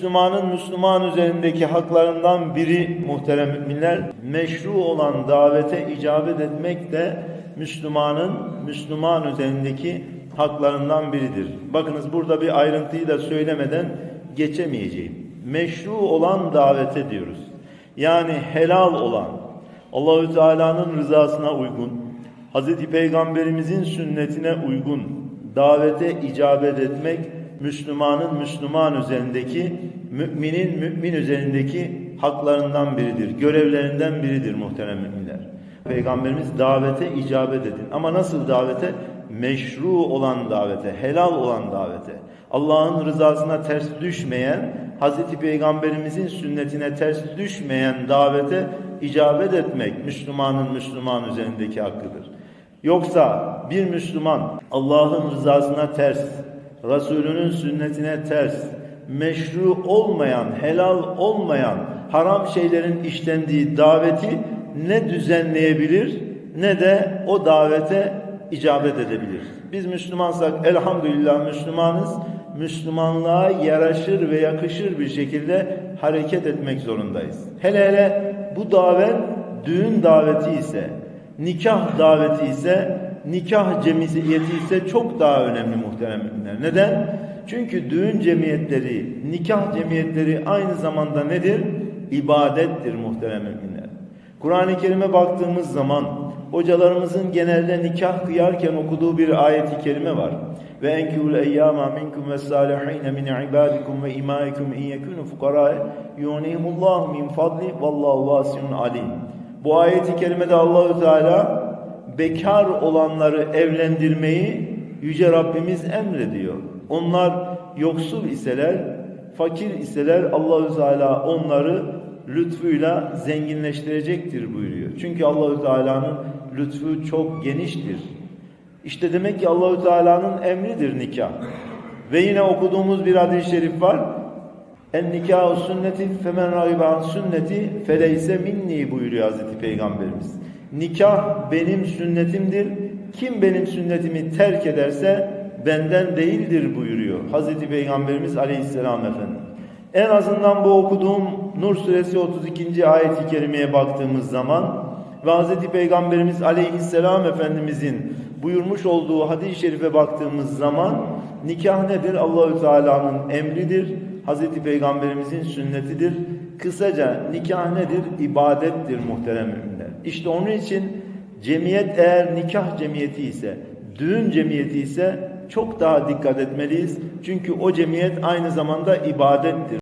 Müslümanın Müslüman üzerindeki haklarından biri muhterem müminler meşru olan davete icabet etmek de Müslümanın Müslüman üzerindeki haklarından biridir. Bakınız burada bir ayrıntıyı da söylemeden geçemeyeceğim. Meşru olan davete diyoruz. Yani helal olan, Allahü Teala'nın rızasına uygun, Hazreti Peygamberimizin sünnetine uygun davete icabet etmek Müslümanın Müslüman üzerindeki, müminin mümin üzerindeki haklarından biridir, görevlerinden biridir muhterem müminler. Peygamberimiz davete icabet edin. Ama nasıl davete? Meşru olan davete, helal olan davete. Allah'ın rızasına ters düşmeyen, Hazreti Peygamberimizin sünnetine ters düşmeyen davete icabet etmek Müslümanın Müslüman üzerindeki hakkıdır. Yoksa bir Müslüman Allah'ın rızasına ters, Resulünün sünnetine ters, meşru olmayan, helal olmayan haram şeylerin işlendiği daveti ne düzenleyebilir ne de o davete icabet edebilir. Biz Müslümansak elhamdülillah Müslümanız. Müslümanlığa yaraşır ve yakışır bir şekilde hareket etmek zorundayız. Hele hele bu davet düğün daveti ise, nikah daveti ise, nikah cemiyeti ise çok daha önemli muhterem müminler. Neden? Çünkü düğün cemiyetleri, nikah cemiyetleri aynı zamanda nedir? İbadettir muhterem müminler. Kur'an-ı Kerim'e baktığımız zaman hocalarımızın genelde nikah kıyarken okuduğu bir ayeti kerime var. Ve enkihul eyyama minkum ve salihin min ibadikum ve imaikum in yekunu fuqara yunihimullahu min fadli vallahu vasiun alim. Bu ayeti kerimede Allahü Teala bekar olanları evlendirmeyi yüce Rabbimiz emrediyor. Onlar yoksul iseler, fakir iseler Allahü Teala onları lütfuyla zenginleştirecektir buyuruyor. Çünkü Allahü Teala'nın lütfu çok geniştir. İşte demek ki Allahü Teala'nın emridir nikah. Ve yine okuduğumuz bir hadis-i şerif var. En nikahu sünneti femen ragibe an sünneti feleyse minni buyuruyor Hazreti Peygamberimiz. Nikah benim sünnetimdir. Kim benim sünnetimi terk ederse benden değildir buyuruyor Hazreti Peygamberimiz Aleyhisselam Efendimiz. En azından bu okuduğum Nur suresi 32. ayet-i kerimeye baktığımız zaman ve Hz. Peygamberimiz aleyhisselam Efendimizin buyurmuş olduğu hadis-i şerife baktığımız zaman nikah nedir? Allahü Teala'nın emridir. Hz. Peygamberimizin sünnetidir. Kısaca nikah nedir? İbadettir muhterem müminler. İşte onun için cemiyet eğer nikah cemiyeti ise, düğün cemiyeti ise çok daha dikkat etmeliyiz. Çünkü o cemiyet aynı zamanda ibadettir.